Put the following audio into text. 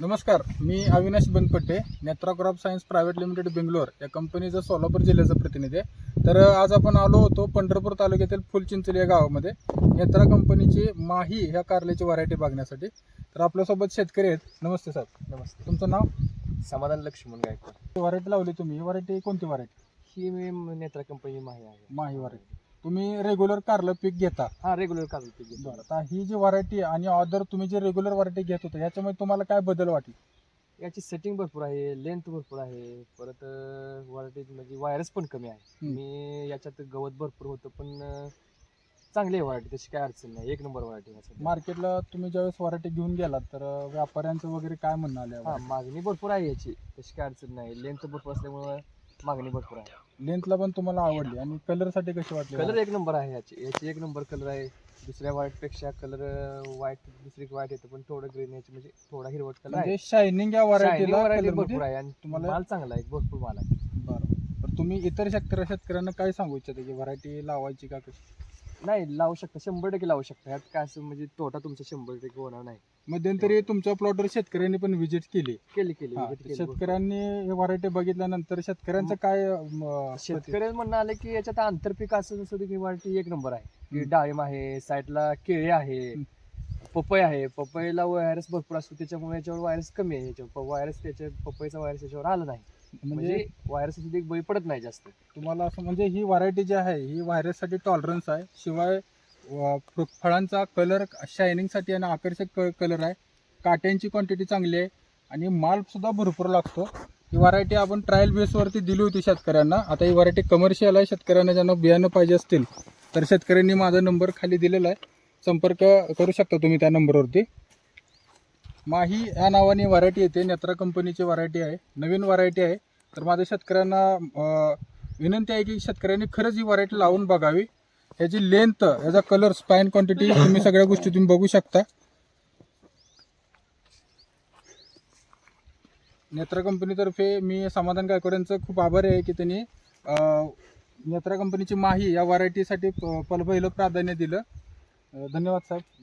नमस्कार मी Avinash Banpatte Netra crop science private limited Bangalore या कंपनीचा सोलापूर जिल्ह्याचा प्रतिनिधी आहे. तर आज आपण आलो होतो पंढरपूर तालुक्यातील फुलचिंचली या गावामध्ये. नेत्रा कंपनीची माही ह्या कारल्याची व्हरायटी बघण्यासाठी. तर आपल्यासोबत शेतकरी आहेत. नमस्ते सर नमस्ते. तुमचं नाव? समाधान लक्ष्मण गायकवाड. व्हरायटी लावली तुम्ही. ही व्हरायटी कोणती व्हरायटी ही मी नेत्रा कंपनी माही आहे. माही व्हरायटी तुम्ही रेग्युलर कारलं पीक घेता. हा रेग्युलर काढून पीक घेतो. बरं आता ही जी व्हरायटी आणि अदर तुम्ही जे रेग्युलर व्हरायटी घेत होता याच्यामध्ये तुम्हाला काय बदल वाटले? याची सेटिंग भरपूर आहे लेंथ भरपूर आहे. परत व्हरायटी म्हणजे व्हायरस पण कमी आहे. हम्म. मी याच्यात गवत भरपूर होतं पण अं, चांगली आहे व्हरायटी तशी काय अडचण नाही. एक नंबर व्हरायटी मार्केटला तुम्ही ज्यावेळेस व्हरायटी घेऊन गेलात तर अ, व्यापाऱ्यांचं वगैरे काय म्हणणं आलं हा मागणी भरपूर आहे याची. तशी काय अडचण नाही. लेंथ भरपूर असल्यामुळं मागणी भरपूर आहे. लेंथला पण तुम्हाला आवडली. आणि कलरसाठी कशी वाटली? कलर एक नंबर आहे याची. याची एक नंबर कलर आहे. दुसऱ्या व्हाईटपेक्षा कलर व्हाईट दुसरी व्हाईट येतं पण थोडं ग्रीन याची म्हणजे थोडा हिरवट कलर आहे. म्हणजे शायनिंग या व्हरायटीला कलर भरपूर आहे आणि तुम्हाला- माल चांगला आहे भरपूर माल आहे. बरं. तुम्ही इतर शेतकऱ्या शेतकऱ्यांना काय सांगू इच्छिता की व्हरायटी लावायची का कशी? नाही लावू शकता. शंभर टक्के लावू शकता. यात काय असं म्हणजे तोटा तुमचा शंभर टक्के होणार नाही. मध्यंतरी तुमच्या प्लॉटवर शेतकऱ्यांनी पण व्हिजिट केली. केली केली. हा, भरपूर. शेतकऱ्यांनी ही व्हरायटी बघितल्यानंतर शेतकऱ्यांचं काय शेतकऱ्यांना म्हणणं आलं की याच्यात आंतरपीक असं जसं की वाटते एक नंबर आहे. की हम्म. डाळिंब आहे साईडला केळी आहे. पपई आहे. पपईला व्हायरस भरपूर असतो. त्याच्यामुळे याच्यावर व्हायरस कमी आहे. याच्यावर व्हायरस त्याच्या पपईचा व्हायरस याच्यावर आला नाही. म्हणजे म्हणजे व्हायरस बळी पडत नाही जास्त. तुम्हाला असं म्हणजे ही व्हरायटी जी आहे ही व्हायरससाठी टॉलरन्स आहे. शिवाय फ- फळांचा कलर शायनिंगसाठी आणि आकर्षक कलर आहे. काट्यांची क्वांटिटी चांगली आहे. आणि माल सुद्धा भरपूर लागतो. ही व्हरायटी आपण ट्रायल बेसवरती दिली होती शेतकऱ्यांना. आता ही व्हरायटी कमर्शियल आहे. शेतकऱ्यांना ज्यांना बियाणं पाहिजे असतील तर शेतकऱ्यांनी माझा नंबर खाली दिलेला आहे. संपर्क करू शकता तुम्ही त्या नंबरवरती माही या नावाने व्हरायटी येते. नेत्रा कंपनीची व्हरायटी आहे. नवीन व्हरायटी आहे. तर माझ्या शेतकऱ्यांना विनंती आहे की शेतकऱ्यांनी खरंच ही व्हरायटी लावून बघावी. ह्याची लेंथ याचा कलर स्पाईन क्वांटिटी तुम्ही सगळ्या गोष्टी तुम्ही बघू शकता. नेत्रा कंपनीतर्फे मी समाधान गायकवाड यांचं खूप आभारी आहे की त्यांनी नेत्रा कंपनीची माही या व्हरायटीसाठी प- पहिलं प्राधान्य दिलं. धन्यवाद साहेब.